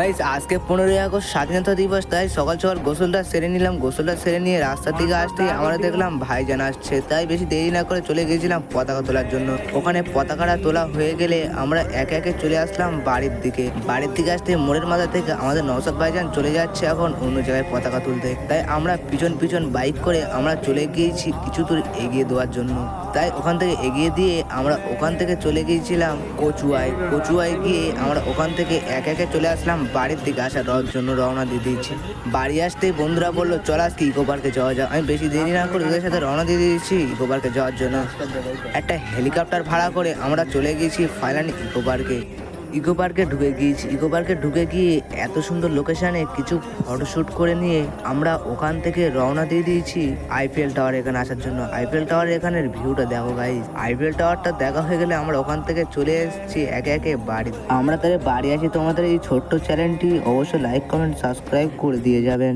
Guys আজকে পনেরোই August, স্বাধীনতা দিবস, তাই সকাল সকাল গোসলটা সেরে নিলাম। গোসলটা সেরে নিয়ে রাস্তার দিকে আসতে আমরা দেখলাম ভাইজান আসছে। তাই বেশি দেরি না করে চলে গিয়েছিলাম পতাকা তোলার জন্য। ওখানে পতাকাটা তোলা হয়ে গেলে আমরা একে একে চলে আসলাম বাড়ির দিকে। বাড়ির দিকে আসতে মোড়ের মাথা থেকে আমাদের নৌসাদ ভাইজান চলে যাচ্ছে এখন অন্য জায়গায় পতাকা তুলতে। তাই আমরা পিছন পিছন বাইক করে আমরা চলে গিয়েছি কিছু দূর এগিয়ে দেওয়ার জন্য। তাই ওখান থেকে এগিয়ে দিয়ে আমরা ওখান থেকে চলে গিয়েছিলাম কচুয়ায়। কচুয়ায় গিয়ে আমরা ওখান থেকে এক একে চলে আসলাম বাড়ির দিকে আসার জন্য রওনা দিয়ে দিয়েছি। বাড়ি আসতে বন্ধুরা বলল, চল আজকে ইকো পার্কে যাওয়া যাক। আমি বেশি দেরি না করে ওদের সাথে রওনা দিয়ে দিয়েছি ইকো পার্কে যাওয়ার জন্য। একটা হেলিকপ্টার ভাড়া করে আমরা চলে গেছি ফাইনালি ইকো পার্কে ইকো পার্কে ঢুকে গিয়েছি। ইকো পার্কে ঢুকে গিয়ে এত সুন্দর লোকেশনে কিছু ফটোশ্যুট করে নিয়ে আমরা ওখান থেকে রওনা দিয়ে দিয়েছি আইপিএল টাওয়ার এখানে আসার জন্য। আইপিএল টাওয়ার এখানের ভিউটা দেখো গাইস আইপিএল টাওয়ারটা দেখা হয়ে গেলে আমরা ওখান থেকে চলে এসেছি একে একে বাড়ি। আমরা তাহলে বাড়ি আসি তোমাদের এই ছোট্ট চ্যানেলটি অবশ্যই লাইক কমেন্ট সাবস্ক্রাইব করে দিয়ে যাবেন।